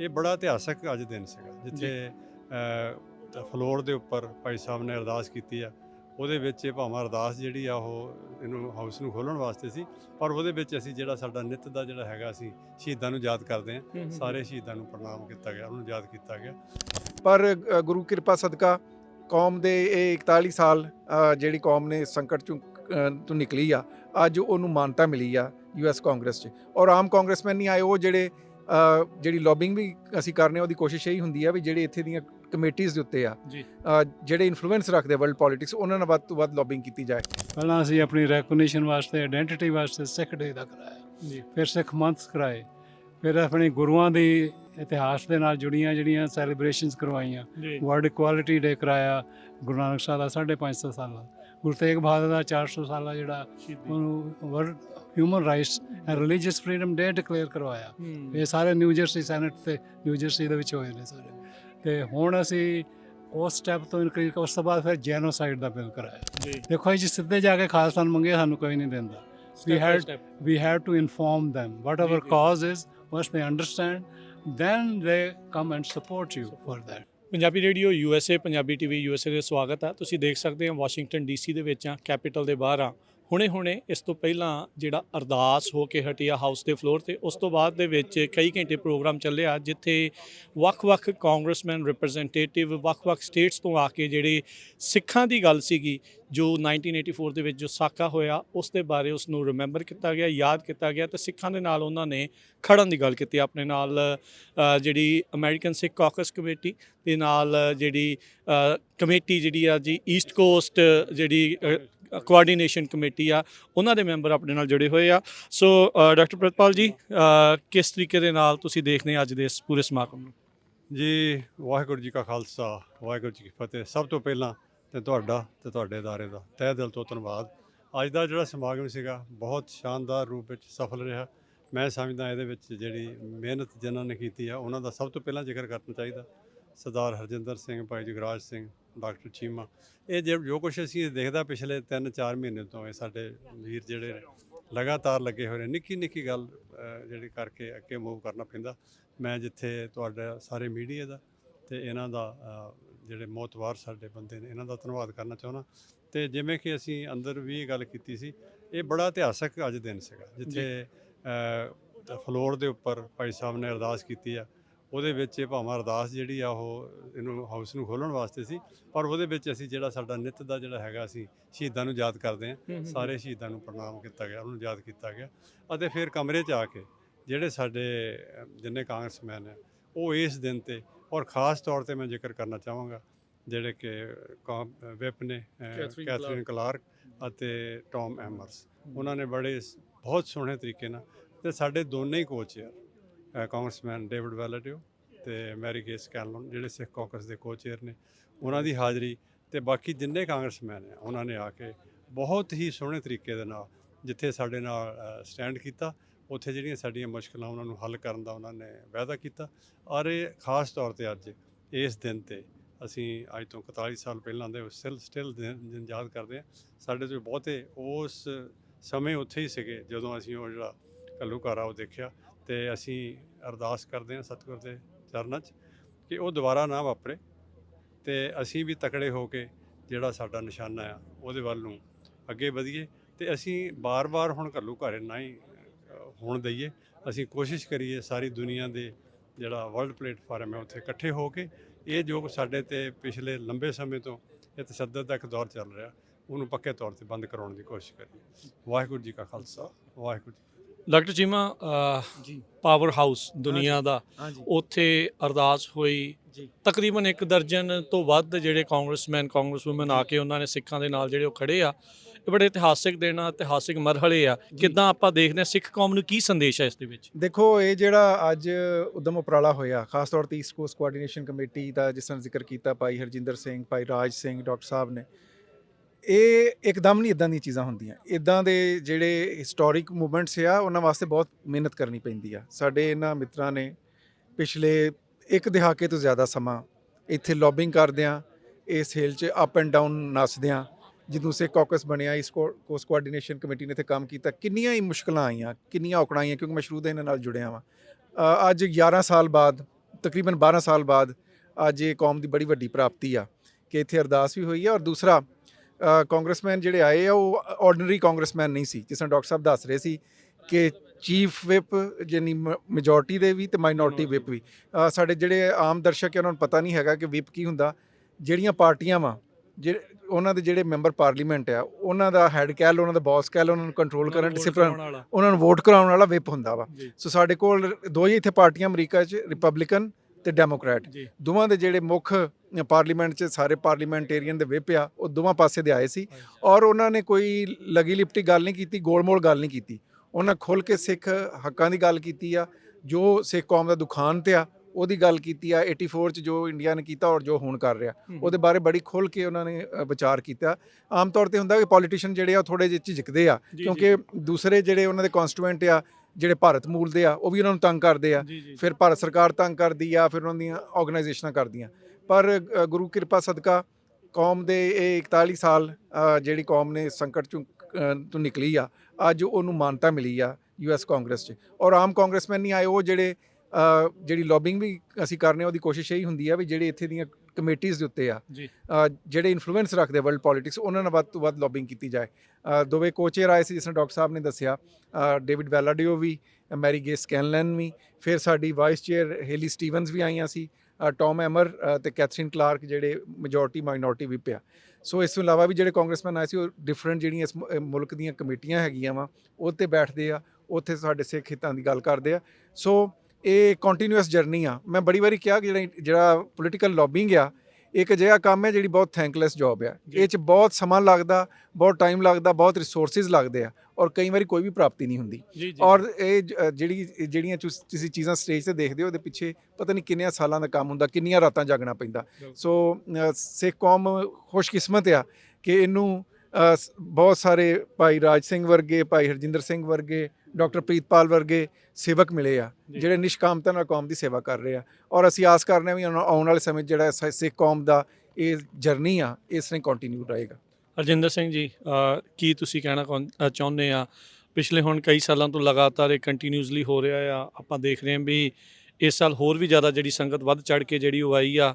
ਇਹ ਬੜਾ ਇਤਿਹਾਸਕ ਅੱਜ ਦਿਨ ਸੀਗਾ ਜਿੱਥੇ ਫਲੋਰ ਦੇ ਉੱਪਰ ਭਾਈ ਸਾਹਿਬ ਨੇ ਅਰਦਾਸ ਕੀਤੀ ਆ ਉਹਦੇ ਵਿੱਚ ਇਹ ਭਾਵੇਂ ਅਰਦਾਸ ਜਿਹੜੀ ਆ ਉਹ ਇਹਨੂੰ ਹਾਊਸ ਨੂੰ ਖੋਲਣ ਵਾਸਤੇ ਸੀ ਪਰ ਉਹਦੇ ਵਿੱਚ ਅਸੀਂ ਜਿਹੜਾ ਸਾਡਾ ਨਿੱਤ ਦਾ ਜਿਹੜਾ ਹੈਗਾ ਅਸੀਂ ਸ਼ਹੀਦਾਂ ਨੂੰ ਯਾਦ ਕਰਦੇ ਹਾਂ ਸਾਰੇ ਸ਼ਹੀਦਾਂ ਨੂੰ ਪ੍ਰਣਾਮ ਕੀਤਾ ਗਿਆ ਉਹਨਾਂ ਨੂੰ ਯਾਦ ਕੀਤਾ ਗਿਆ। ਪਰ ਗੁਰੂ ਕਿਰਪਾ ਸਦਕਾ ਕੌਮ ਦੇ ਇਹ 41 ਸਾਲ ਜਿਹੜੀ ਕੌਮ ਨੇ ਸੰਕਟ ਚੋਂ ਤੋਂ ਨਿਕਲੀ ਆ ਅੱਜ ਉਹਨੂੰ ਮਾਨਤਾ ਮਿਲੀ ਆ ਯੂਐਸ ਕਾਂਗਰਸ 'ਚ। ਔਰ ਆਮ ਕਾਂਗਰਸਮੈਨ ਨਹੀਂ ਆਏ ਉਹ ਜਿਹੜੇ ਜਿਹੜੀ ਲੌਬਿੰਗ ਵੀ ਅਸੀਂ ਕਰਨੇ ਉਹਦੀ ਕੋਸ਼ਿਸ਼ ਇਹੀ ਹੁੰਦੀ ਆ ਵੀ ਜਿਹੜੇ ਇੱਥੇ ਦੀਆਂ ਕਮੇਟੀਆਂ ਦੇ ਉੱਤੇ ਆ ਜੀ। ਜਿਹੜੇ ਇਨਫਲੂਐਂਸ ਰੱਖਦੇ ਵਰਲਡ ਪੋਲਿਟਿਕਸ ਉਹਨਾਂ ਨਾਲ ਵੱਧ ਤੋਂ ਵੱਧ ਲੌਬਿੰਗ ਕੀਤੀ ਜਾਏ। ਪਹਿਲਾਂ ਅਸੀਂ ਆਪਣੀ ਰੈਕਗਨੀਸ਼ਨ ਵਾਸਤੇ ਆਇਡੈਂਟੀਟੀ ਵਾਸਤੇ ਸਿੱਖ ਡੇ ਦਾ ਕਰਾਇਆ। ਜੀ। ਫਿਰ ਸਿੱਖ ਮੰਥਸ ਕਰਾਏ। ਫਿਰ ਆਪਣੇ ਗੁਰੂਆਂ ਦੀ ਇਤਿਹਾਸ ਦੇ ਨਾਲ ਜੁੜੀਆਂ ਜਿਹੜੀਆਂ ਸੈਲੀਬ੍ਰੇਸ਼ਨਸ ਕਰਵਾਈਆਂ। ਵਰਲਡ ਇਕੁਐਲਿਟੀ ਡੇ ਕਰਾਇਆ ਗੁਰੂ ਨਾਨਕ ਸਾਹਿਬ ਦਾ 550 ਸਾਲਾ ਗੁਰੂ ਤੇਗ ਬਹਾਦਰ ਦਾ 400 ਸਾਲਾ ਜਿਹੜਾ ਉਹਨੂੰ world human rights and religious freedom day declare ਕਰਵਾਇਆ ਇਹ ਸਾਰੇ ਨਿਊ ਜਰਸੀ ਸੈਨੇਟ ਤੇ ਨਿਊ ਜਰਸੀ ਦੇ ਵਿੱਚ ਹੋਏ ਨੇ ਸਾਰੇ। ਤੇ ਹੁਣ ਅਸੀਂ ਉਸ ਸਟੈਪ ਤੋਂ ਇਨਕਰੀਜ਼ ਉਸ ਤੋਂ ਬਾਅਦ ਫਿਰ ਜੈਨੋਸਾਈਡ ਦਾ ਬਿੱਲ ਕਰਾਇਆ। ਦੇਖੋ ਜੀ ਸਿੱਧੇ ਜਾ ਕੇ ਖਾਲਸਤਾਨ ਮੰਗੇ ਸਾਨੂੰ ਕੋਈ ਨਹੀਂ ਦਿੰਦਾ। We had we have to inform them whatever ਜੀ। cause is once they understand then they come and support you for that Punjabi radio USA Punjabi TV USA ਦੇ ਸਵਾਗਤ ਹੈ ਤੁਸੀਂ ਦੇਖ ਸਕਦੇ ਹੋ ਵਾਸ਼ਿੰਗਟਨ ਡੀਸੀ ਦੇ ਵਿੱਚ ਆ ਕੈਪੀਟਲ ਦੇ ਬਾਹਰ ਆ। ਹੁਣੇ-ਹੁਣੇ ਇਸ ਤੋਂ ਪਹਿਲਾਂ ਜਿਹੜਾ ਅਰਦਾਸ ਹੋ ਕੇ ਹਟੀ ਆ ਹਾਊਸ ਦੇ ਫਲੋਰ ਤੇ, ਉਸ ਤੋਂ ਬਾਅਦ ਦੇ ਵਿੱਚ ਕਈ ਘੰਟੇ ਪ੍ਰੋਗਰਾਮ ਚੱਲਿਆ, ਜਿੱਥੇ ਵੱਖ-ਵੱਖ ਕਾਂਗਰਸਮੈਨ ਰਿਪਰੈਜ਼ੈਂਟੇਟਿਵ ਵੱਖ-ਵੱਖ ਸਟੇਟਸ ਤੋਂ ਆ ਕੇ ਜਿਹੜੇ ਸਿੱਖਾਂ ਦੀ ਗੱਲ ਸੀਗੀ, ਜੋ 1984 ਦੇ ਵਿੱਚ ਜੋ ਸਾਕਾ ਹੋਇਆ, ਉਸ ਦੇ ਬਾਰੇ ਉਸ ਨੂੰ ਰਿਮੈਂਬਰ ਕੀਤਾ ਗਿਆ, ਯਾਦ ਕੀਤਾ ਗਿਆ, ਤੇ ਸਿੱਖਾਂ ਦੇ ਨਾਲ ਉਹਨਾਂ ਨੇ ਖੜਨ ਦੀ ਗੱਲ ਕੀਤੀ, ਆਪਣੇ ਨਾਲ ਜਿਹੜੀ ਅਮਰੀਕਨ ਸਿੱਖ ਕਾਕਸ ਕਮੇਟੀ ਦੇ ਨਾਲ ਜਿਹੜੀ ਕਮੇਟੀ ਜਿਹੜੀ ਆ ਜੀ ਈਸਟ ਕੋਸਟ ਜਿਹੜੀ ਕੋਆਰਡੀਨੇਸ਼ਨ ਕਮੇਟੀ ਆ ਉਹਨਾਂ ਦੇ ਮੈਂਬਰ ਆਪਣੇ ਨਾਲ ਜੁੜੇ ਹੋਏ ਆ ਸੋ ਅ, ਡਾਕਟਰ ਪ੍ਰਤਪਾਲ ਜੀ ਅ, ਕਿਸ ਤਰੀਕੇ ਦੇ ਨਾਲ ਤੁਸੀਂ ਦੇਖਦੇ ਆ ਅੱਜ ਦੇ ਇਸ ਪੂਰੇ ਸਮਾਗਮ ਨੂੰ ਜੀ ਵਾਹਿਗੁਰੂ ਜੀ ਕਾ ਖਾਲਸਾ ਵਾਹਿਗੁਰੂ ਜੀ ਕੀ ਫਤਿਹ ਸਭ ਤੋਂ ਪਹਿਲਾਂ ਤੇ ਤੁਹਾਡਾ ਤੇ ਤੁਹਾਡੇ ادارے ਦਾ ਤਹਿ ਦਿਲ ਤੋਂ ਧੰਨਵਾਦ ਅੱਜ ਦਾ ਜਿਹੜਾ ਸਮਾਗਮ ਸੀਗਾ ਬਹੁਤ ਸ਼ਾਨਦਾਰ ਰੂਪ ਵਿੱਚ ਸਫਲ ਰਿਹਾ ਮੈਂ ਸਮਝਦਾ ਇਹਦੇ ਵਿੱਚ ਜਿਹੜੀ ਮਿਹਨਤ ਜਿਨ੍ਹਾਂ ਨੇ ਕੀਤੀ ਆ ਉਹਨਾਂ ਦਾ ਸਭ ਤੋਂ ਪਹਿਲਾਂ ਜ਼ਿਕਰ ਕਰਨਾ ਚਾਹੀਦਾ ਸਰਦਾਰ ਹਰਜਿੰਦਰ ਸਿੰਘ ਭਾਈ ਜਗਰਾਜ ਸਿੰਘ ਡਾਕਟਰ ਚੀਮਾ। ਇਹ ਜੇ ਜੋ ਕੁਛ ਅਸੀਂ ਦੇਖਦਾ ਪਿਛਲੇ 3-4 ਮਹੀਨੇ ਤੋਂ ਇਹ ਸਾਡੇ ਵੀਰ ਜਿਹੜੇ ਨੇ ਲਗਾਤਾਰ ਲੱਗੇ ਹੋਏ ਨੇ। ਨਿੱਕੀ ਨਿੱਕੀ ਗੱਲ ਜਿਹੜੀ ਕਰਕੇ ਅੱਗੇ ਮੂਵ ਕਰਨਾ ਪੈਂਦਾ। ਮੈਂ ਜਿੱਥੇ ਤੁਹਾਡਾ ਸਾਰੇ ਮੀਡੀਆ ਦਾ ਤੇ ਇਹਨਾਂ ਦਾ ਜਿਹੜੇ ਮੋਤਵਾਰ ਸਾਡੇ ਬੰਦੇ ਨੇ ਇਹਨਾਂ ਦਾ ਧੰਨਵਾਦ ਕਰਨਾ ਚਾਹੁੰਦਾ। ਤੇ ਜਿਵੇਂ ਕਿ ਅਸੀਂ ਅੰਦਰ ਵੀ ਇਹ ਗੱਲ ਕੀਤੀ ਸੀ ਇਹ ਬੜਾ ਇਤਿਹਾਸਕ ਅੱਜ ਦਿਨ ਸੀਗਾ ਜਿੱਥੇ ਫਲੋਰ ਦੇ ਉੱਪਰ ਭਾਈ ਸਾਹਿਬ ਨੇ ਅਰਦਾਸ ਕੀਤੀ ਆ। ਉਹਦੇ ਵਿੱਚ ਇਹ ਭਾਵੇਂ ਅਰਦਾਸ ਜਿਹੜੀ ਆ ਉਹ ਇਹਨੂੰ ਹਾਊਸ ਨੂੰ ਖੋਲਣ ਵਾਸਤੇ ਸੀ ਪਰ ਉਹਦੇ ਵਿੱਚ ਅਸੀਂ ਜਿਹੜਾ ਸਾਡਾ ਨਿੱਤ ਦਾ ਜਿਹੜਾ ਹੈਗਾ ਅਸੀਂ ਸ਼ਹੀਦਾਂ ਨੂੰ ਯਾਦ ਕਰਦੇ ਹਾਂ। ਸਾਰੇ ਸ਼ਹੀਦਾਂ ਨੂੰ ਪ੍ਰਣਾਮ ਕੀਤਾ ਗਿਆ ਉਹਨਾਂ ਯਾਦ ਕੀਤਾ ਗਿਆ ਅਤੇ ਫਿਰ ਕਮਰੇ 'ਚ ਆ ਕੇ ਜਿਹੜੇ ਸਾਡੇ ਜਿੰਨੇ ਕਾਂਗਰਸਮੈਨ ਹੈ ਉਹ ਇਸ ਦਿਨ ਤੇ ਔਰ ਖਾਸ ਤੌਰ ਤੇ ਮੈਂ ਜ਼ਿਕਰ ਕਰਨਾ ਚਾਹਾਂਗਾ ਜਿਹੜੇ ਕਿ ਵਿਪ ਨੇ ਕੈਥਰੀਨ ਕਲਾਰਕ। ਅਤੇ ਟੌਮ ਐਮਰਸ ਉਹਨਾਂ ਨੇ ਬੜੇ ਸ- ਬਹੁਤ ਸੋਹਣੇ ਤਰੀਕੇ ਨਾਲ ਤੇ ਸਾਡੇ ਦੋਨੇ ਹੀ ਕੋਚ ਯਾਰ। ਅ, ਕਾਂਗਰਸਮੈਨ ਡੇਵਿਡ ਵੈਲਟਿਓ ਤੇ ਮੈਰੀ ਗੇਸ ਕੈਨਲਨ ਜਿਹੜੇ ਸਿੱਖ ਕਾਂਗਰਸ ਦੇ ਕੋਚੇਅਰ ਨੇ, ਉਹਨਾਂ ਦੀ ਹਾਜ਼ਰੀ ਤੇ ਬਾਕੀ ਜਿੰਨੇ ਕਾਂਗਰਸਮੈਨ ਆ, ਉਹਨਾਂ ਨੇ ਆ ਕੇ ਬਹੁਤ ਹੀ ਸੋਹਣੇ ਤਰੀਕੇ ਦੇ ਨਾਲ ਜਿੱਥੇ ਸਾਡੇ ਨਾਲ ਸਟੈਂਡ ਕੀਤਾ, ਉੱਥੇ ਜਿਹੜੀਆਂ ਸਾਡੀਆਂ ਮੁਸ਼ਕਲਾਂ ਉਹਨਾਂ ਨੂੰ ਹੱਲ ਕਰਨ ਦਾ ਉਹਨਾਂ ਨੇ ਵਾਅਦਾ ਕੀਤਾ ਔਰ ਇਹ ਖਾਸ ਤੌਰ ਤੇ ਅੱਜ ਇਸ ਦਿਨ ਤੇ ਅਸੀਂ ਅੱਜ ਤੋਂ 41 ਸਾਲ ਪਹਿਲਾਂ ਦੇ ਸਟਿਲ ਸਟਿਲ ਦਿਨ ਯਾਦ ਕਰਦੇ ਹਾਂ, ਸਾਡੇ ਤੋਂ ਬਹੁਤੇ ਉਸ ਸਮੇਂ ਉੱਥੇ ਹੀ ਸੀਗੇ ਜਦੋਂ ਅਸੀਂ ਉਹ ਜਿਹੜਾ ਘੱਲੂਘਾਰਾ ਉਹ ਦੇਖਿਆ ਤੇ ਅਸੀਂ ਅਰਦਾਸ ਕਰਦੇ ਹਾਂ ਸਤਿਗੁਰ ਦੇ ਚਰਨਾਂ 'ਚ ਕਿ ਉਹ ਦੁਬਾਰਾ ਨਾ ਵਾਪਰੇ ਤੇ ਅਸੀਂ ਵੀ ਤਕੜੇ ਹੋ ਕੇ ਜਿਹੜਾ ਸਾਡਾ ਨਿਸ਼ਾਨਾ ਆ, ਉਹਦੇ ਵੱਲ ਨੂੰ ਅੱਗੇ ਵਧੀਏ ਤੇ ਅਸੀਂ ਬਾਰ-ਬਾਰ ਹੁਣ ਘੱਲੂਘਾਰੇ ਨਾ ਹੀ ਹੋਣ ਦਈਏ। ਅਸੀਂ ਕੋਸ਼ਿਸ਼ ਕਰੀਏ ਸਾਰੀ ਦੁਨੀਆ ਦੇ ਜਿਹੜਾ ਵਰਲਡ ਪਲੇਟਫਾਰਮ ਹੈ ਉੱਥੇ ਇਕੱਠੇ ਹੋ ਕੇ ਇਹ ਜੋ ਸਾਡੇ ਤੇ ਪਿਛਲੇ ਲੰਬੇ ਸਮੇਂ ਤੋਂ ਇਹ ਤਸ਼ੱਦਦ ਦਾ ਇੱਕ ਦੌਰ ਚੱਲ ਰਿਹਾ, ਉਹਨੂੰ ਪੱਕੇ ਤੌਰ ਤੇ ਬੰਦ ਕਰਾਉਣ ਦੀ ਕੋਸ਼ਿਸ਼ ਕਰੀਏ। ਵਾਹਿਗੁਰੂ ਜੀ ਕਾ ਖਾਲਸਾ, ਵਾਹਿਗੁਰੂ ਜੀ ਡਾਕਟਰ ਚੀਮਾ ਜੀ। ਪਾਵਰ ਹਾਊਸ ਦੁਨੀਆ ਦਾ। ਉੱਥੇ ਅਰਦਾਸ ਹੋਈ। ਜੀ। ਤਕਰੀਬਨ ਇੱਕ ਦਰਜਨ ਤੋਂ ਵੱਧ ਜਿਹੜੇ ਕਾਂਗਰਸਮੈਨ ਕਾਂਗਰਸਵੂਮਨ ਆ ਕੇ ਉਹਨਾਂ ਨੇ ਸਿੱਖਾਂ ਦੇ ਨਾਲ ਜਿਹੜੇ ਉਹ ਖੜੇ ਆ ਇਹ ਬੜੇ ਇਤਿਹਾਸਿਕ ਦਿਨ ਆ ਇਤਿਹਾਸਿਕ ਮਰਹਲੇ ਆ। ਕਿੱਦਾਂ ਆਪਾਂ ਦੇਖਦੇ ਹਾਂ ਸਿੱਖ ਕੌਮ ਨੂੰ ਕੀ ਸੰਦੇਸ਼ ਹੈ ਇਸ ਦੇ ਵਿੱਚ? ਦੇਖੋ ਇਹ ਜਿਹੜਾ ਅੱਜ ਉਦਮ ਉਪਰਾਲਾ ਹੋਇਆ ਖਾਸ ਤੌਰ ਤੇ ਈਸਟ ਕੋਸਟ ਕੋਆਰਡੀਨੇਸ਼ਨ ਕਮੇਟੀ ਦਾ ਜਿਸ ਤਰ੍ਹਾਂ ਜ਼ਿਕਰ ਕੀਤਾ ਭਾਈ ਹਰਜਿੰਦਰ ਸਿੰਘ ਭਾਈ ਰਾਜ ਸਿੰਘ ਡਾਕਟਰ ਸਾਹਿਬ ਨੇ ਇਹ ਇੱਕਦਮ ਨਹੀਂ ਇਦਾਂ ਦੀਆਂ ਚੀਜ਼ਾਂ ਹੁੰਦੀਆਂ। ਇਦਾਂ ਦੇ ਜਿਹੜੇ ਹਿਸਟੋਰਿਕ ਮੂਵਮੈਂਟਸ ਆ, ਉਹਨਾਂ ਵਾਸਤੇ ਬਹੁਤ ਮਿਹਨਤ ਕਰਨੀ ਪੈਂਦੀ ਆ। ਸਾਡੇ ਇਹਨਾਂ ਮਿੱਤਰਾਂ ਨੇ ਪਿਛਲੇ ਇੱਕ ਦਹਾਕੇ ਤੋਂ ਜ਼ਿਆਦਾ ਸਮਾਂ ਇੱਥੇ ਲੌਬਿੰਗ ਕਰਦਿਆਂ, ਇਸ ਹਿਲ 'ਚ ਅਪ ਐਂਡ ਡਾਊਨ ਨੱਸਦਿਆਂ, ਜਦੋਂ ਸੇ ਕਾਕਸ ਬਣਿਆ, ਇਸ ਕੋਸ ਕੋਆਰਡੀਨੇਸ਼ਨ ਕਮੇਟੀ ਨੇ ਇੱਥੇ ਕੰਮ ਕੀਤਾ, ਕਿੰਨੀਆਂ ਹੀ ਮੁਸ਼ਕਲਾਂ ਆਈਆਂ, ਕਿੰਨੀਆਂ ਔਕੜਾਂ ਆਈਆਂ, ਕਿਉਂਕਿ ਮੈਂ ਸ਼ੁਰੂ ਤੋਂ ਇਹਨਾਂ ਨਾਲ ਜੁੜਿਆ ਵਾਂ। ਅੱਜ 11 ਸਾਲ ਬਾਅਦ, ਤਕਰੀਬਨ 12 ਸਾਲ ਬਾਅਦ, ਅੱਜ ਇਹ ਕੌਮ ਦੀ ਬੜੀ ਵੱਡੀ ਪ੍ਰਾਪਤੀ ਆ, ਕਿ ਇੱਥੇ ਅਰਦਾਸ ਵੀ ਹੋਈ ਆ ਔਰ ਦੂਸਰਾ ਕਾਂਗਰਸਮੈਨ ਜਿਹੜੇ ਆਏ ਆ ਉਹ ਆਰਡੀਨਰੀ ਕਾਂਗਰਸਮੈਨ ਨਹੀਂ ਸੀ ਜਿਸ ਤਰ੍ਹਾਂ ਡਾਕਟਰ ਸਾਹਿਬ ਦੱਸ ਰਹੇ ਸੀ ਕਿ ਚੀਫ ਵਿਪ ਜਾਨੀ ਮੈਜੋਰਟੀ ਦੇ ਵੀ ਤੇ ਮਾਈਨੋਰਟੀ ਵਿਪ ਵੀ। ਸਾਡੇ ਜਿਹੜੇ ਆਮ ਦਰਸ਼ਕ ਆ ਉਹਨਾਂ ਨੂੰ ਪਤਾ ਨਹੀਂ ਹੈਗਾ ਕਿ ਵਿਪ ਕੀ ਹੁੰਦਾ। ਜਿਹੜੀਆਂ ਪਾਰਟੀਆਂ ਵਾ ਉਹਨਾਂ ਦੇ ਜਿਹੜੇ ਮੈਂਬਰ ਪਾਰਲੀਮੈਂਟ ਆ ਉਹਨਾਂ ਦਾ ਹੈੱਡ ਕਹਿ ਲਓ ਉਹਨਾਂ ਦਾ ਬੌਸ ਕਹਿ ਲਓ ਉਹਨਾਂ ਨੂੰ ਕੰਟਰੋਲ ਕਰਨ ਡਿਸਪਲਿਨ ਉਹਨਾਂ ਨੂੰ ਵੋਟ ਕਰਾਉਣ ਵਾਲਾ ਵਿਪ ਹੁੰਦਾ ਵਾ। ਸੋ ਸਾਡੇ ਕੋਲ ਦੋ ਹੀ ਇੱਥੇ ਪਾਰਟੀਆਂ ਅਮਰੀਕਾ 'ਚ ਰਿਪਬਲਿਕਨ ਤੇ ਡੈਮੋਕ੍ਰੈਟ ਦੋਵਾਂ ਦੇ ਜਿਹੜੇ ਮੁੱਖ ਪਾਰਲੀਮੈਂਟ 'ਚ ਸਾਰੇ ਪਾਰਲੀਮੈਂਟੇਰੀਅਨ ਦੇ ਵਿਪ ਆ ਉਹ ਦੋਵਾਂ ਪਾਸੇ ਦੇ ਆਏ ਸੀ। ਔਰ ਉਹਨਾਂ ਨੇ ਕੋਈ ਲਗੀ ਲਿਪਟੀ ਗੱਲ ਨਹੀਂ ਕੀਤੀ ਗੋਲਮੋਲ ਗੱਲ ਨਹੀਂ ਕੀਤੀ। ਉਹਨਾਂ ਖੁੱਲ ਕੇ ਸਿੱਖ ਹੱਕਾਂ ਦੀ ਗੱਲ ਕੀਤੀ ਆ ਜੋ ਸਿੱਖ ਕੌਮ ਦਾ ਦੁਖਾਨ ਤੇ ਆ ਉਹਦੀ ਗੱਲ ਕੀਤੀ ਆ 84 ਚ ਜੋ ਇੰਡੀਆ ਨੇ ਕੀਤਾ ਔਰ ਜੋ ਹੁਣ ਕਰ ਰਿਹਾ। ਉਹਦੇ ਬਾਰੇ ਬੜੀ ਖੁੱਲ ਕੇ ਉਹਨਾਂ ਨੇ ਵਿਚਾਰ ਕੀਤਾ। ਆਮ ਤੌਰ ਤੇ ਹੁੰਦਾ ਕਿ ਪੋਲੀਟੀਸ਼ੀਅਨ ਜਿਹੜੇ ਆ ਥੋੜੇ ਜਿਹੇ ਝਿਜਕਦੇ ਆ ਕਿਉਂਕਿ ਦੂਸਰੇ ਜਿਹੜੇ ਉਹਨਾਂ ਦੇ ਕਨਸਟੀਟੂਐਂਟ ਆ ਜਿਹੜੇ ਭਾਰਤ ਮੂਲ ਦੇ ਆ ਉਹ ਵੀ ਉਹਨਾਂ ਨੂੰ ਤੰਗ ਕਰਦੇ ਆ। ਫਿਰ ਭਾਰਤ ਸਰਕਾਰ ਤੰਗ ਕਰਦੀ ਆ ਫਿਰ ਉਹਨਾਂ ਦੀਆਂ ਆਰਗੇਨਾਈਜੇਸ਼ਨਾਂ ਕਰਦੀਆਂ। ਪਰ ਗੁਰੂ ਕਿਰਪਾ ਸਦਕਾ ਕੌਮ ਦੇ ਇਹ 41 ਸਾਲ ਜਿਹੜੀ ਕੌਮ ਨੇ ਸੰਕਟ ਚੋਂ ਤੋਂ ਨਿਕਲੀ ਆ ਅੱਜ ਉਹਨੂੰ ਮਾਨਤਾ ਮਿਲੀ ਆ ਯੂਐਸ ਕਾਂਗਰਸ 'ਚ। ਔਰ ਆਮ ਕਾਂਗਰਸਮੈਨ ਨਹੀਂ ਆਏ ਉਹ ਜਿਹੜੇ ਜਿਹੜੀ ਲੌਬਿੰਗ ਵੀ ਅਸੀਂ ਕਰਨੇ ਉਹਦੀ ਕੋਸ਼ਿਸ਼ ਇਹੀ ਹੁੰਦੀ ਆ ਵੀ ਜਿਹੜੇ ਇੱਥੇ ਦੀਆਂ ਕਮੇਟੀਆਂ ਦੇ ਉੱਤੇ ਆ ਜਿਹੜੇ ਇਨਫਲੂਐਂਸ ਰੱਖਦੇ ਵਰਲਡ ਪੋਲਿਟਿਕਸ ਉਹਨਾਂ ਨਾਲ ਵੱਧ ਤੋਂ ਵੱਧ ਲੌਬਿੰਗ ਕੀਤੀ ਜਾਏ। ਦੋਵੇਂ ਕੋਚੇਰ ਆਏ ਸੀ ਜਿਸ ਤਰ੍ਹਾਂ ਡਾਕਟਰ ਸਾਹਿਬ ਨੇ ਦੱਸਿਆ ਡੇਵਿਡ ਵੈਲਾਡੀਓ ਵੀ ਮੈਰੀ ਗੇ ਸਕੈਨਲਨ ਵੀ ਫਿਰ ਸਾਡੀ ਵਾਈਸ ਚੇਅਰ ਹੇਲੀ ਸਟੀਵਨਸ ਵੀ ਆਈਆਂ ਸੀ ਟੌਮ ਐਮਰ ਅ, ਤੇ ਕੈਥਰੀਨ ਕਲਾਰਕ ਜਿਹੜੇ ਮੈਜੋਰਟੀ ਮਾਈਨੋਰਟੀ ਵੀ ਪਿਆ। ਸੋ ਇਸ ਤੋਂ ਇਲਾਵਾ ਵੀ ਜਿਹੜੇ ਕਾਂਗਰਸਮੈਨ ਆਏ ਸੀ ਉਹ ਡਿਫਰੈਂਟ ਜਿਹੜੀਆਂ ਇਸ ਮ- ਮੁਲਕ ਦੀਆਂ ਕਮੇਟੀਆਂ ਹੈਗੀਆਂ ਵਾ ਉੱਥੇ ਬੈਠਦੇ ਆ ਉੱਥੇ ਸਾਡੇ ਸਿੱਖ ਹਿੱਤਾਂ ਦੀ ਗੱਲ ਕਰਦੇ ਆ। ਸੋ ਇਹ ਕੰਟੀਨਿਊਸ ਜਰਨੀ ਆ। ਮੈਂ ਬੜੀ ਵਾਰੀ ਕਿਹਾ ਕਿ ਜਿਹੜਾ ਜਿਹੜਾ ਪੋਲੀਟੀਕਲ ਲੌਬਿੰਗ ਆ ਇੱਕ ਅਜਿਹਾ ਕੰਮ ਹੈ ਜਿਹੜੀ ਬਹੁਤ ਥੈਂਕਲੈਸ ਜੌਬ ਆ। ਇਹ ਚ ਬਹੁਤ ਸਮਾਂ ਲੱਗਦਾ ਬਹੁਤ ਟਾਈਮ ਲੱਗਦਾ ਬਹੁਤ ਰਿਸੋਰਸਿਸ ਲੱਗਦੇ ਆ ਔਰ ਕਈ ਵਾਰੀ ਕੋਈ ਵੀ ਪ੍ਰਾਪਤੀ ਨਹੀਂ ਹੁੰਦੀ ਔਰ ਇਹ ਜਿਹੜੀ ਜਿਹੜੀਆਂ ਤੁਸ- ਚੀਜ਼ਾਂ ਸਟੇਜ ਤੇ ਦੇਖਦੇ ਹੋ ਉਹਦੇ ਪਿੱਛੇ ਪਤਾ ਨਹੀਂ ਕਿੰਨਿਆਂ ਸਾਲਾਂ ਦਾ ਕੰਮ ਹੁੰਦਾ ਕਿੰਨੀਆਂ ਰਾਤਾਂ ਜਾਗਣਾ ਪੈਂਦਾ। ਸੋ ਸਿੱਖ ਕੌਮ ਖੁਸ਼ਕਿਸਮਤ ਆ ਕਿ ਇਹਨੂੰ ਬਹੁਤ ਸਾਰੇ ਭਾਈ ਰਾਜ ਸਿੰਘ ਵਰਗੇ ਭਾਈ ਹਰਜਿੰਦਰ ਸਿੰਘ ਵਰਗੇ ਡਾਕਟਰ ਪ੍ਰੀਤਪਾਲ ਵਰਗੇ ਸੇਵਕ ਮਿਲੇ ਆ। ਜਿਹੜੇ ਨਿਸ਼ਕਾਮਤਾ ਨਾਲ ਕੌਮ ਦੀ ਸੇਵਾ ਕਰ ਰਹੇ ਆ। ਔਰ ਅਸੀਂ ਆਸ ਕਰਨੇ ਆ ਵੀ ਆਉਣ ਵਾਲੇ ਸਮੇਂ ਜਿਹੜਾ ਸਿੱਖ ਕੌਮ ਦਾ ਇਹ ਜਰਨੀ ਆ ਇਸ ਨੇ ਕੰਟੀਨਿਊ ਰਹੇਗਾ। ਅਰਜਿੰਦਰ ਸਿੰਘ ਜੀ ਕੀ ਤੁਸੀਂ ਕਹਿਣਾ ਚਾਹੁੰਦੇ ਆ? ਪਿਛਲੇ ਹੁਣ ਕਈ ਸਾਲਾਂ ਤੋਂ ਲਗਾਤਾਰ ਇਹ ਕੰਟੀਨਿਊਸਲੀ ਹੋ ਰਿਹਾ ਆ। ਆਪਾਂ ਦੇਖ ਰਹੇ ਹਾਂ ਵੀ ਇਸ ਸਾਲ ਹੋਰ ਵੀ ਜ਼ਿਆਦਾ ਜਿਹੜੀ ਸੰਗਤ ਵੱਧ ਚੜ ਕੇ ਜਿਹੜੀ ਉਹ ਆਈ ਆ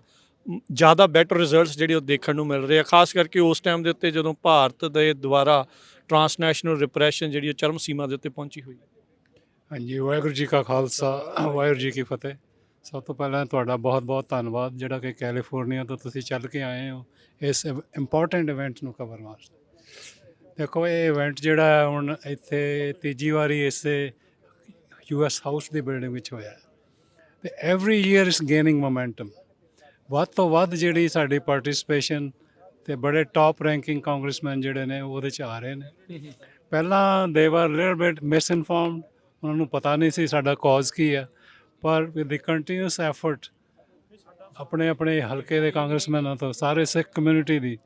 ਜ਼ਿਆਦਾ ਬੈਟਰ ਰਿਜ਼ਲਟਸ ਜਿਹੜੇ ਉਹ ਦੇਖਣ ਨੂੰ ਮਿਲ ਰਹੇ ਆ, ਖਾਸ ਕਰਕੇ ਉਸ ਟਾਈਮ ਦੇ ਉੱਤੇ ਜਦੋਂ ਭਾਰਤ ਦੇ ਦੁਆਰਾ ਟਰਾਂਸਨੈਸ਼ਨਲ ਰਿਪਰੈਸ਼ਨ ਜਿਹੜੀ ਉਹ ਚਰਮ ਸੀਮਾ ਦੇ ਉੱਤੇ ਪਹੁੰਚੀ ਹੋਈ। ਹਾਂਜੀ, ਵਾਹਿਗੁਰੂ ਜੀ ਕਾ ਖਾਲਸਾ, ਵਾਹਿਗੁਰੂ ਜੀ ਕੀ ਫਤਿਹ। ਸਭ ਤੋਂ ਪਹਿਲਾਂ ਤੁਹਾਡਾ ਬਹੁਤ-ਬਹੁਤ ਧੰਨਵਾਦ, ਜਿਹੜਾ ਕਿ ਕੈਲੀਫੋਰਨੀਆ ਤੋਂ ਤੁਸੀਂ ਚੱਲ ਕੇ ਆਏ ਹੋ ਇਸ ਇੰਪੋਰਟੈਂਟ ਇਵੈਂਟ ਨੂੰ ਕਵਰ ਵਾਸਤੇ। ਦੇਖੋ, ਇਹ ਇਵੈਂਟ ਜਿਹੜਾ ਹੈ ਹੁਣ ਇੱਥੇ ਤੀਜੀ ਵਾਰੀ ਇਸੇ ਯੂਐਸ ਹਾਊਸ ਦੀ ਬਿਲਡਿੰਗ ਵਿੱਚ ਹੋਇਆ। ਹੈ ਤੇ ਐਵਰੀ ਈਅਰ ਇਸ ਗੇਨਿੰਗ ਮੋਮੈਂਟਮ ਵੱਧ ਤੋਂ ਵੱਧ ਜਿਹੜੀ ਸਾਡੀ ਪਾਰਟਿਸਿਪੇਸ਼ਨ ਤੇ ਬੜੇ ਟਾਪ ਰੈਂਕਿੰਗ ਕਾਂਗਰਸਮੈਨ ਜਿਹੜੇ ਨੇ ਉਹਦੇ ਚ ਆ ਰਹੇ ਨੇ। ਪਹਿਲਾਂ ਦੇ ਵਰ ਲਿਟਲ ਬਿਟ ਮਿਸਇਨਫਾਰਮਡ ਉਹਨਾਂ ਨੂੰ ਪਤਾ ਨਹੀਂ ਸੀ ਸਾਡਾ ਕਾਜ਼ ਕੀ ਹੈ ਪਰ ਵਿਦ ਦੀ ਕੰਟੀਨਿਊਸ ਐਫਰਟ ਆਪਣੇ ਆਪਣੇ ਹਲਕੇ ਦੇ ਕਾਂਗਰਸਮੈਨਾਂ ਤੋਂ ਸਾਰੇ ਸਿੱਖ ਕਮਿਊਨਿਟੀ ਦੀ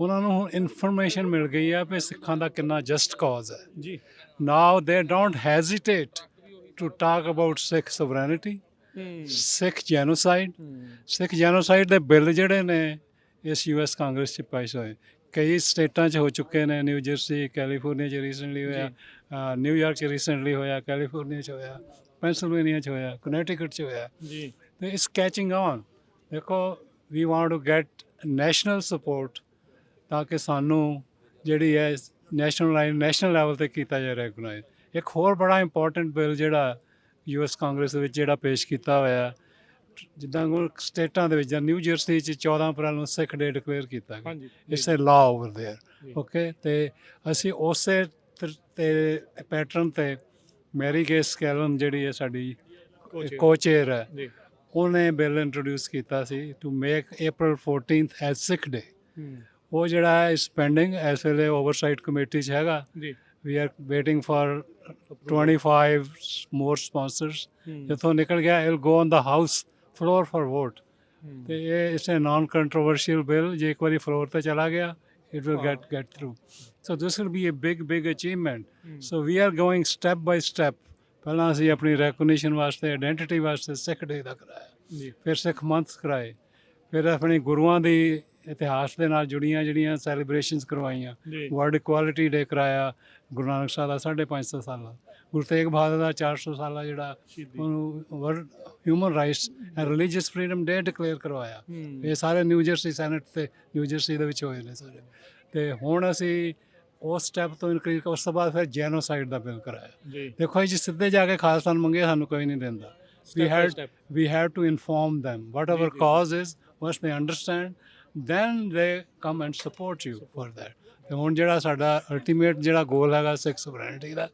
ਉਹਨਾਂ ਨੂੰ ਇਨਫੋਰਮੇਸ਼ਨ ਮਿਲ ਗਈ ਹੈ ਕਿ ਸਿੱਖਾਂ ਦਾ ਕਿੰਨਾ ਜਸਟ ਕਾਜ਼ ਹੈ। ਜੀ। Now they don't hesitate to talk about Sikh sovereignty Sikh genocide. Sikh genocide ਦੇ ਬਿੱਲ ਜਿਹੜੇ ਨੇ ਇਸ ਯੂਐਸ ਕਾਂਗਰਸ ਚ ਪਾਸ ਹੋਏ। ਕਈ ਸਟੇਟਾਂ 'ਚ ਹੋ ਚੁੱਕੇ ਨੇ ਨਿਊ ਜਰਸੀ ਕੈਲੀਫੋਰਨੀਆ 'ਚ ਰੀਸੈਂਟਲੀ ਹੋਇਆ ਨਿਊਯਾਰਕ 'ਚ ਰੀਸੈਂਟਲੀ ਹੋਇਆ ਕੈਲੀਫੋਰਨੀਆ 'ਚ ਹੋਇਆ ਪੈਂਸਿਲਵੇਨੀਆ 'ਚ ਹੋਇਆ ਕਨੈਕਟਿਕਟ 'ਚ ਹੋਇਆ। ਜੀ। ਤੇ ਇਸ ਕੈਚਿੰਗ ਔਨ ਦੇਖੋ we want to get national support ਤਾਂ ਕਿ ਸਾਨੂੰ ਜਿਹੜੀ ਹੈ ਨੈਸ਼ਨਲ ਨੈਸ਼ਨਲ ਲੈਵਲ ਤੇ ਕੀਤਾ ਜਾਏ ਰੈਕਗਨਾਈਜ਼ ਇੱਕ ਹੋਰ ਬੜਾ ਇੰਪੋਰਟੈਂਟ ਬਿੱਲ ਜਿਹੜਾ ਯੂਐਸ ਕਾਂਗਰਸ ਦੇ ਵਿੱਚ ਜਿਹੜਾ ਪੇਸ਼ ਕੀਤਾ ਹੋਇਆ ਹੈ, ਜਿੱਦਾਂ ਹੁਣ ਸਟੇਟਾਂ ਦੇ ਵਿੱਚ ਜਾਂ ਨਿਊ ਜਰਸੀ ਚ 14 ਅਪ੍ਰੈਲ ਨੂੰ ਸਿੱਖ ਡੇ ਡਿਕਲੇਅਰ ਕੀਤਾ ਗਿਆ ਹਾਂਜੀ ਇਟਸ ਅ ਲਾ ਓਵਰ ਜੀ। देयर ਓਕੇ ਤੇ ਅਸੀਂ ਉਸੇ ਤਰ- ਤੇ ਪੈਟਰਨ ਤੇ ਮੈਰੀ ਗੇਸ ਕੈਲਨ ਜਿਹੜੀ ਹੈ ਸਾਡੀ ਕੋਚੇਰ ਹੈ ਜੀ ਉਹਨੇ ਬਿੱਲ ਇੰਟਰੋਡਿਊਸ ਕੀਤਾ ਸੀ to make April 14th as Sikh day ਉਹ ਜਿਹੜਾ ਹੈ ਸਪੈਂਡਿੰਗ ਇਸ ਵੇਲੇ ਓਵਰਸਾਈਟ ਕਮੇਟੀ 'ਚ ਹੈਗਾ ਜੀ We are waiting for 25 more sponsors ਜਿੱਥੋਂ ਨਿਕਲ ਗਿਆ it'll go on the house floor for vote ਤੇ ਇਹ ਇਸ ਨਾਨ ਕੰਟਰੋਵਰਸ਼ੀਅਲ ਬਿੱਲ ਜੇ ਇੱਕ ਵਾਰੀ ਫਲੋਰ ਤੇ ਚਲਾ ਗਿਆ it will get get through so this will be a big big achievement so we are going step by step ਪਹਿਲਾਂ ਅਸੀਂ ਆਪਣੀ ਰੈਕਗਨੀਸ਼ਨ ਵਾਸਤੇ ਆਇਡੈਂਟੀਟੀ ਵਾਸਤੇ ਸਿੱਖ ਡੇ ਦਾ ਕਰਾਇਆ ਜੀ ਫਿਰ ਸਿੱਖ ਮੰਥ ਕਰਾਏ ਫਿਰ ਆਪਣੇ ਗੁਰੂਆਂ ਦੀ ਇਤਿਹਾਸ ਦੇ ਨਾਲ ਜੁੜੀਆਂ ਜਿਹੜੀਆਂ ਸੈਲੀਬ੍ਰੇਸ਼ਨਸ ਕਰਵਾਈਆਂ ਵਰਲਡ ਇਕੁਐਲਿਟੀ ਡੇ ਕਰਾਇਆ ਗੁਰੂ ਨਾਨਕ ਸਾਹਿਬ ਦਾ 550 ਸਾਲਾ ਗੁਰੂ ਤੇਗ ਬਹਾਦਰ ਦਾ 400 ਸਾਲਾ ਜਿਹੜਾ ਉਹਨੂੰ world human rights and religious freedom day declare ਕਰਵਾਇਆ। ਇਹ ਸਾਰੇ ਨਿਊ ਜਰਸੀ ਸੈਨੇਟ ਤੇ ਨਿਊ ਜਰਸੀ ਦੇ ਵਿੱਚ ਹੋਏ ਨੇ ਸਾਰੇ। ਤੇ ਹੁਣ ਅਸੀਂ ਉਸ ਸਟੈਪ ਤੋਂ ਇਨਕਰੀਜ਼ ਉਸ ਤੋਂ ਬਾਅਦ ਫਿਰ ਜੈਨੋਸਾਈਡ ਦਾ ਬਿੱਲ ਕਰਾਇਆ। ਦੇਖੋ ਜੀ ਸਿੱਧੇ ਜਾ ਕੇ ਖਾਲਸਾ ਨੂੰ ਮੰਗੇ ਸਾਨੂੰ ਕੋਈ ਨਹੀਂ ਦਿੰਦਾ। We had we have to inform them whatever cause is once they understand then they come and support you for that ਤੇ ਹੁਣ ਜਿਹੜਾ ਸਾਡਾ ਅਲਟੀਮੇਟ ਜਿਹੜਾ ਗੋਲ ਹੈਗਾ ਸਿੱਖ ਸੋਵਰੈਨਿਟੀ ਦਾ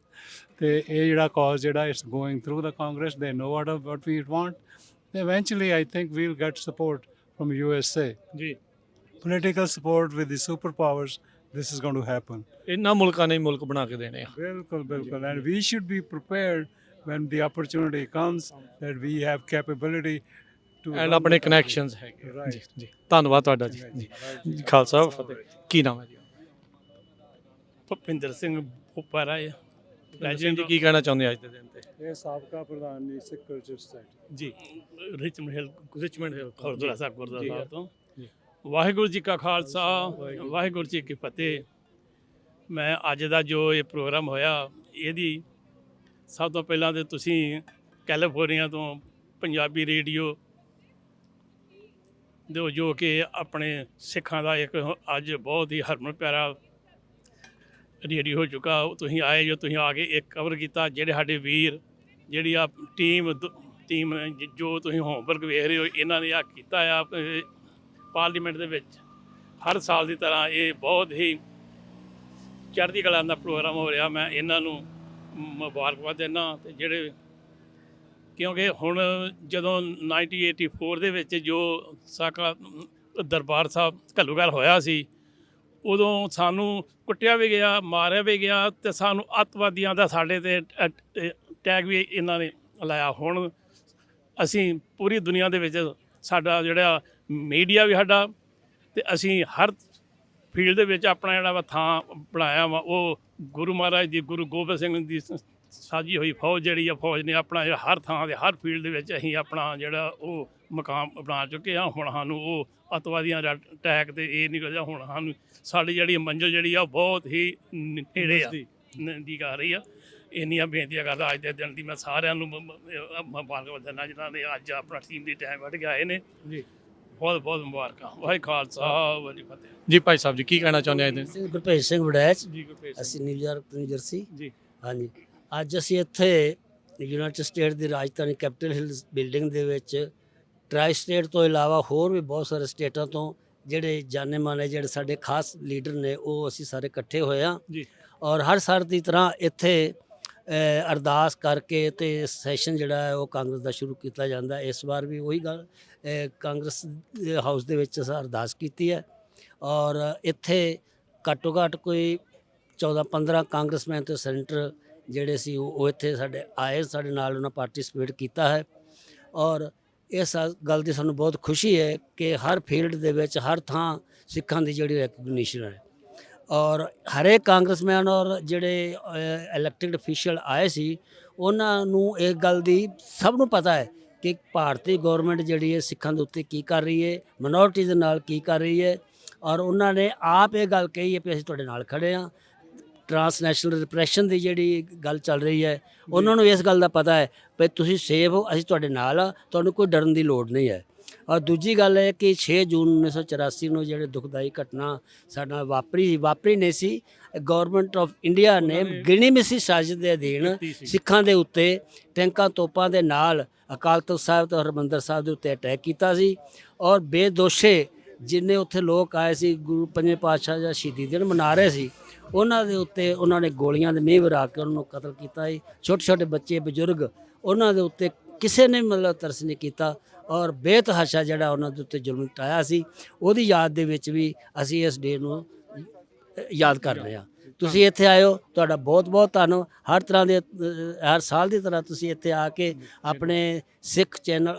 ਤੇ ਇਹ ਜਿਹੜਾ ਕਾਜ਼ ਜਿਹੜਾ it's going through the Congress they know what what we want eventually i think we'll get support from usa ਜੀ political support with the superpowers this is going to happen ਇਹਨਾਂ ਮੁਲਕਾਂ ਨੇ ਮੁਲਕ ਬਣਾ ਕੇ ਦੇਣੇ ਆ Bilkul, bilkul. And we should be prepared when the opportunity comes that we have capability to. And ਆਪਣੇ. Connections ਹੈਗੇ. ਜੀ ਜੀ ਧੰਨਵਾਦ ਤੁਹਾਡਾ ਜੀ ਜੀ ਜੀ, ਖਾਲਸਾ ਫਤਿਹ ਕੀ ਨਾਮ ਹੈ ਜੀ ਭੁਪਿੰਦਰ ਸਿੰਘ ਉਪਰਾ ਹੈ ਪ੍ਰੈਜ਼ੀਡੈਂਟ ਕੀ ਕਹਿਣਾ ਚਾਹੁੰਦੇ ਅੱਜ ਦੇ ਦਿਨ ਤੇ? ਇਹ ਸਾਬਕਾ ਪ੍ਰਧਾਨ ਨੇ ਸਿੱਖ ਕਲਚਰ ਸੋਸਾਇਟੀ ਜੀ Richmond Hill Richmond Hill Gurdwara Sahib Gurdwara. Sahib ਤੋਂ। ਜੀ। ਵਾਹਿਗੁਰੂ ਜੀ ਕਾ ਖਾਲਸਾ ਵਾਹਿਗੁਰੂ ਜੀ ਕੀ ਫਤਿਹ। ਮੈਂ ਅੱਜ ਦਾ ਜੋ ਇਹ ਪ੍ਰੋਗਰਾਮ ਹੋਇਆ ਇਹਦੀ ਸਭ ਤੋਂ ਪਹਿਲਾਂ ਤੇ ਤੁਸੀਂ ਕੈਲੀਫੋਰਨੀਆ ਤੋਂ ਪੰਜਾਬੀ ਰੇਡੀਓ ਦੇ ਜੋ ਕਿ ਆਪਣੇ ਸਿੱਖਾਂ ਦਾ ਇੱਕ ਅੱਜ ਬਹੁਤ ਹੀ ਹਰਮਨ ਪਿਆਰਾ ਰੇਡੀਓ ਹੋ ਚੁੱਕਾ ਉਹ ਤੁਸੀਂ ਆਏ ਜੋ ਤੁਸੀਂ ਆ ਕੇ ਇੱਕ ਕਵਰ ਕੀਤਾ, ਜਿਹੜੇ ਸਾਡੇ ਵੀਰ, ਜਿਹੜੀ ਆ ਟੀਮ ਟੀਮ ਜੋ ਤੁਸੀਂ ਹੋਮਵਰਕ ਵੇਖ ਰਹੇ ਹੋ, ਇਹਨਾਂ ਨੇ ਆ ਕੀਤਾ ਆ ਪਾਰਲੀਮੈਂਟ ਦੇ ਵਿੱਚ। ਹਰ ਸਾਲ ਦੀ ਤਰ੍ਹਾਂ ਇਹ ਬਹੁਤ ਹੀ ਚੜ੍ਹਦੀ ਕਲਾ ਦਾ ਪ੍ਰੋਗਰਾਮ ਹੋ ਰਿਹਾ। ਮੈਂ ਇਹਨਾਂ ਨੂੰ ਮੁਬਾਰਕਬਾਦ ਦਿੰਦਾ ਤੇ ਜਿਹੜੇ, ਕਿਉਂਕਿ ਹੁਣ ਜਦੋਂ 1984 ਦੇ ਵਿੱਚ ਜੋ ਸਾਕਾ, ਦਰਬਾਰ ਸਾਹਿਬ ਘੱਲੂਘਰ ਹੋਇਆ ਸੀ ਉਦੋਂ ਸਾਨੂੰ ਕੁੱਟਿਆ ਵੀ ਗਿਆ, ਮਾਰਿਆ ਵੀ ਗਿਆ ਤੇ ਸਾਨੂੰ ਅੱਤਵਾਦੀਆਂ ਦਾ ਸਾਡੇ ਤੇ ਟੈਗ ਵੀ ਇਹਨਾਂ ਨੇ ਲਾਇਆ। ਹੁਣ ਅਸੀਂ ਪੂਰੀ ਦੁਨੀਆ ਦੇ ਵਿੱਚ ਸਾਡਾ ਜਿਹੜਾ ਮੀਡੀਆ ਵੀ ਸਾਡਾ ਤੇ ਅਸੀਂ ਹਰ ਫੀਲਡ ਦੇ ਵਿੱਚ ਆਪਣਾ ਜਿਹੜਾ ਵਾ ਥਾਂ ਬਣਾਇਆ ਵਾ, ਉਹ ਗੁਰੂ ਮਹਾਰਾਜ ਦੀ, ਗੁਰੂ ਗੋਬਿੰਦ ਸਿੰਘ ਦੀ ਸ- ਸਾਜੀ ਹੋਈ ਫੌਜ ਜਿਹੜੀ ਆ, ਫੌਜ ਨੇ ਆਪਣਾ ਹਰ ਥਾਂ ਦੇ ਹਰ ਫੀਲਡ ਦੇ ਵਿੱਚ ਅਸੀਂ ਆਪਣਾ ਜਿਹੜਾ ਉਹ ਮਕਾਮ ਬਣਾ ਚੁੱਕੇ ਆ। ਹੁਣ ਸਾਨੂੰ ਉਹ ਅਤਵਾਦੀਆਂ ਦਾ ਅਟੈਕ ਤੇ ਇਹ ਨਹੀਂ ਕਰਦਾ ਹੁਣ ਸਾਨੂੰ ਸਾਡੀ ਜਿਹੜੀ ਮੰਜ਼ਿਲ ਜਿਹੜੀ ਆ ਉਹ ਬਹੁਤ ਹੀ ਨੇੜੇ ਆ। ਨਜ਼ਦੀਕ। ਆ ਰਹੀ ਆ। ਇੰਨੀਆਂ ਬੇਨਤੀਆਂ ਕਰਦਾ। ਅੱਜ ਦੇ ਦਿਨ ਦੀ ਮੈਂ ਸਾਰਿਆਂ ਨੂੰ ਮੁਬਾਰਕ ਦਿੰਦਾ ਜਿਨ੍ਹਾਂ ਨੇ ਅੱਜ ਆਪਣਾ ਟੀਮ ਦੀ ਟਾਈਮ ਕੱਢ ਕੇ ਆਏ ਨੇ। ਜੀ। ਬਹੁਤ ਬਹੁਤ ਮੁਬਾਰਕਾਂ। ਵਾਹਿ ਖਾਲਸਾ ਵਾਹਿ ਫਤਿਹ। ਜੀ ਭਾਈ ਸਾਹਿਬ ਜੀ ਕੀ ਕਹਿਣਾ ਚਾਹੁੰਦੇ ਅੱਜ ਦੇ ਸਿੰਘ ਗੁਰਭੇਜ ਸਿੰਘ ਵੜੈਚ। ਜੀ ਗੁਰਪ੍ਰੀਤ ਅਸੀਂ ਨਿਊਯਾਰਕ ਨਿਊ ਜਰਸੀ। ਜੀ। ਹਾਂਜੀ। ਅੱਜ ਅਸੀਂ ਇੱਥੇ ਯੂਨਾਈਟਿਡ ਸਟੇਟ ਦੀ ਰਾਜਧਾਨੀ ਕੈਪੀਟਲ ਹਿਲਸ ਬਿਲਡਿੰਗ ਦੇ ਵਿੱਚ ਟਰਾਈ ਸਟੇਟ ਤੋਂ ਇਲਾਵਾ ਹੋਰ ਵੀ ਬਹੁਤ ਸਾਰੇ ਸਟੇਟਾਂ ਤੋਂ ਜਿਹੜੇ ਜਾਣੇ ਮਾਨੇ ਜਿਹੜੇ ਸਾਡੇ ਖਾਸ ਲੀਡਰ ਨੇ ਉਹ ਅਸੀਂ ਸਾਰੇ ਇਕੱਠੇ ਹੋਏ ਆ ਜੀ। ਔਰ ਹਰ ਸਾਲ ਦੀ ਤਰ੍ਹਾਂ ਇੱਥੇ ਅਰਦਾਸ ਕਰਕੇ ਤੇ ਸੈਸ਼ਨ ਜਿਹੜਾ ਹੈ ਉਹ ਕਾਂਗਰਸ ਦਾ ਸ਼ੁਰੂ ਕੀਤਾ ਜਾਂਦਾ। ਇਸ ਵਾਰ ਵੀ ਉਹੀ ਗੱਲ ਕਾਂਗਰਸ ਹਾਊਸ ਦੇ ਵਿੱਚ ਅਸਾਂ ਅਰਦਾਸ ਕੀਤੀ ਹੈ ਔਰ ਇੱਥੇ ਘੱਟੋ ਘੱਟ ਕੋਈ 14 15 ਕਾਂਗਰਸਮੈਨ ਤੇ ਸੈਨੇਟਰ ਜਿਹੜੇ ਸੀ ਉਹ ਇੱਥੇ ਸਾਡੇ ਆਏ ਸਾਡੇ ਨਾਲ ਉਹਨਾਂ ਪਾਰਟਿਸਿਪੇਟ ਕੀਤਾ ਹੈ ਔਰ ਇਸ ਗੱਲ ਦੀ ਸਾਨੂੰ ਬਹੁਤ ਖੁਸ਼ੀ ਹੈ ਕਿ ਹਰ ਫੀਲਡ ਦੇ ਵਿੱਚ, ਹਰ ਥਾਂ ਸਿੱਖਾਂ ਦੀ ਜਿਹੜੀ ਰੈਕਗਨੀਸ਼ਨ ਹੈ। ਔਰ ਹਰੇਕ ਕਾਂਗਰਸਮੈਨ ਔਰ ਜਿਹੜੇ ਇਲੈਕਟਿਡ ਅਫੀਸ਼ੀਅਲ ਆਏ ਸੀ, ਉਹਨਾਂ ਨੂੰ ਇਹ ਗੱਲ ਦੀ ਸਭ ਨੂੰ ਪਤਾ ਹੈ ਕਿ ਭਾਰਤੀ ਗਵਰਨਮੈਂਟ ਜਿਹੜੀ ਹੈ ਸਿੱਖਾਂ ਦੇ ਉੱਤੇ ਕੀ ਕਰ ਰਹੀ ਹੈ ਮਿਨੋਰਿਟੀ ਦੇ ਨਾਲ ਕੀ ਕਰ ਰਹੀ ਹੈ। ਔਰ ਉਹਨਾਂ ਨੇ ਆਪ ਇਹ ਗੱਲ ਕਹੀ ਹੈ ਕਿ ਅਸੀਂ ਤੁਹਾਡੇ ਨਾਲ ਖੜੇ ਹਾਂ। ਟਰਾਂਸਨੈਸ਼ਨਲ ਰਿਪਰੈਸ਼ਨ ਦੀ ਜਿਹੜੀ ਗੱਲ ਚੱਲ ਰਹੀ ਹੈ ਉਹਨਾਂ ਨੂੰ ਇਸ ਗੱਲ ਦਾ ਪਤਾ ਹੈ ਵੀ ਤੁਸੀਂ ਸੇਫ ਹੋ ਅਸੀਂ ਤੁਹਾਡੇ ਨਾਲ ਆ ਤੁਹਾਨੂੰ ਕੋਈ ਡਰਨ ਦੀ ਲੋੜ ਨਹੀਂ ਹੈ। ਔਰ ਦੂਜੀ ਗੱਲ ਹੈ ਕਿ 6 ਜੂਨ 1984 ਨੂੰ ਜਿਹੜੇ ਦੁਖਦਾਈ ਘਟਨਾ ਸਾਡੇ ਵਾਪਰੀ ਵਾਪਰੀ ਨਹੀਂ ਸੀ ਗਵਰਨਮੈਂਟ ਆਫ ਇੰਡੀਆ ਨੇ ਗਿਣੀ ਮਿਸੀ ਸਾਜ਼ਿਸ਼ ਦੇ ਅਧੀਨ। ਸਿੱਖਾਂ ਦੇ ਉੱਤੇ ਟੈਂਕਾਂ ਤੋਪਾਂ ਦੇ ਨਾਲ ਅਕਾਲ ਤਖਤ ਸਾਹਿਬ ਤੇ ਹਰਮੰਦਰ ਸਾਹਿਬ ਦੇ ਉੱਤੇ ਅਟੈਕ ਕੀਤਾ ਸੀ। ਔਰ ਬੇਦੋਸ਼ੇ ਜਿੰਨੇ ਉੱਥੇ ਲੋਕ ਆਏ ਸੀ ਗੁਰੂ ਪੰਜਵੇਂ ਪਾਤਸ਼ਾਹ ਦਾ ਸ਼ਹੀਦੀ ਦਿਨ ਮਨਾ ਰਹੇ ਸੀ ਉਹਨਾਂ ਦੇ ਉੱਤੇ ਉਹਨਾਂ ਨੇ ਗੋਲੀਆਂ ਦੇ ਮੀਂਹ ਵਰਾ ਕੇ ਉਹਨਾਂ ਨੂੰ ਕਤਲ ਕੀਤਾ ਸੀ ਛੋਟੇ ਛੋਟੇ ਬੱਚੇ, ਬਜ਼ੁਰਗ, ਉਹਨਾਂ ਦੇ ਉੱਤੇ ਕਿਸੇ ਨੇ ਮਤਲਬ ਤਰਸ ਨਹੀਂ ਕੀਤਾ ਔਰ ਬੇਤਹਾਸ਼ਾ ਜਿਹੜਾ ਉਹਨਾਂ ਦੇ ਉੱਤੇ ਜ਼ੁਲਮ ਟਾਇਆ ਸੀ, ਉਹਦੀ ਯਾਦ ਦੇ ਵਿੱਚ ਵੀ ਅਸੀਂ ਇਸ ਡੇ ਨੂੰ ਯਾਦ ਕਰ ਰਹੇ ਹਾਂ। ਤੁਸੀਂ ਇੱਥੇ ਆਇਓ ਤੁਹਾਡਾ ਬਹੁਤ ਬਹੁਤ ਧੰਨਵਾਦ। ਹਰ ਤਰ੍ਹਾਂ ਦੇ ਅ, ਹਰ ਸਾਲ ਦੀ ਤਰ੍ਹਾਂ ਤੁਸੀਂ ਇੱਥੇ ਆ ਕੇ ਆਪਣੇ ਸਿੱਖ ਚੈਨਲ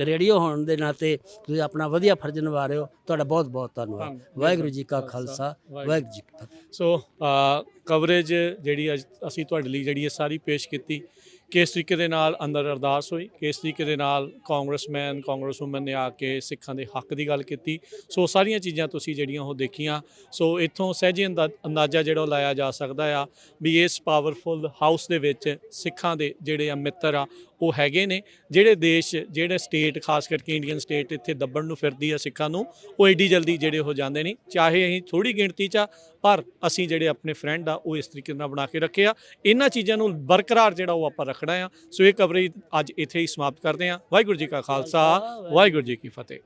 ਰੇਡੀਓ ਹੋਣ ਦੇ ਨਾਤੇ ਤੁਸੀਂ ਆਪਣਾ ਵਧੀਆ ਫਰਜ਼ ਨਿਭਾ ਰਹੇ ਹੋ। ਤੁਹਾਡਾ ਬਹੁਤ ਬਹੁਤ ਧੰਨਵਾਦ ਧੰਨਵਾਦ। ਵਾਹਿਗੁਰੂ ਜੀ ਕਾ ਖਾਲਸਾ ਵਾਹਿਗੁਰੂ। ਜੀ ਕੀ ਫਤਿਹ। ਸੋ ਕਵਰੇਜ ਜਿਹੜੀ ਅੱਜ ਅਸੀਂ ਤੁਹਾਡੇ ਲਈ ਜਿਹੜੀ ਇਹ ਸਾਰੀ ਪੇਸ਼ ਕੀਤੀ ਕਿਸ ਤਰੀਕੇ ਦੇ ਨਾਲ ਅੰਦਰ ਅਰਦਾਸ ਹੋਈ? ਕਿਸ ਤਰੀਕੇ ਦੇ ਨਾਲ ਕਾਂਗਰਸਮੈਨ ਕਾਂਗਰਸਵੂਮਨ ਨੇ ਆ ਕੇ ਸਿੱਖਾਂ ਦੇ ਹੱਕ ਦੀ ਗੱਲ ਕੀਤੀ? ਸੋ ਸਾਰੀਆਂ ਚੀਜ਼ਾਂ ਤੁਸੀਂ ਜਿਹੜੀਆਂ ਉਹ ਦੇਖੀਆਂ। ਸੋ ਇੱਥੋਂ ਸਹਿਜੇ ਅੰਦਾ- ਅੰਦਾਜ਼ਾ ਜਿਹੜਾ ਉਹ ਲਾਇਆ ਜਾ ਸਕਦਾ ਆ ਵੀ ਇਸ ਪਾਵਰਫੁਲ ਹਾਊਸ ਦੇ ਵਿੱਚ ਸਿੱਖਾਂ ਦੇ ਜਿਹੜੇ ਆ ਮਿੱਤਰ ਆ ਉਹ ਹੈਗੇ ਨੇ ਜਿਹੜੇ ਦੇਸ਼ ਜਿਹੜੇ ਸਟੇਟ ਖਾਸ ਕਰਕੇ ਇੰਡੀਅਨ ਸਟੇਟ ਇੱਥੇ ਦੱਬਣ ਨੂੰ ਫਿਰਦੀ ਆ ਸਿੱਖਾਂ ਨੂੰ ਉਹ ਏਡੀ ਜਲਦੀ ਜਿਹੜੇ ਹੋ ਜਾਂਦੇ ਨਹੀਂ ਚਾਹੇ ਅਸੀਂ ਥੋੜੀ ਗਿਣਤੀ 'ਚ ਆ ਪਰ ਅਸੀਂ ਜਿਹੜੇ ਆਪਣੇ ਫਰੈਂਡ ਆ ਉਹ ਇਸ ਤਰੀਕੇ ਨਾਲ ਬਣਾ ਕੇ ਰੱਖੇ ਆ। ਇਹਨਾਂ ਚੀਜ਼ਾਂ ਨੂੰ ਬਰਕਰਾਰ ਜਿਹੜਾ ਉਹ ਆਪਾਂ ਰੱਖਣਾ ਆ। ਸੋ ਇਹ ਕਵਰੇਜ ਅੱਜ ਇੱਥੇ ਹੀ ਸਮਾਪਤ ਕਰਦੇ ਆ। ਵਾਹਿਗੁਰੂ ਜੀ ਕਾ ਖਾਲਸਾ ਵਾਹਿਗੁਰੂ ਜੀ ਕੀ ਫਤਿਹ।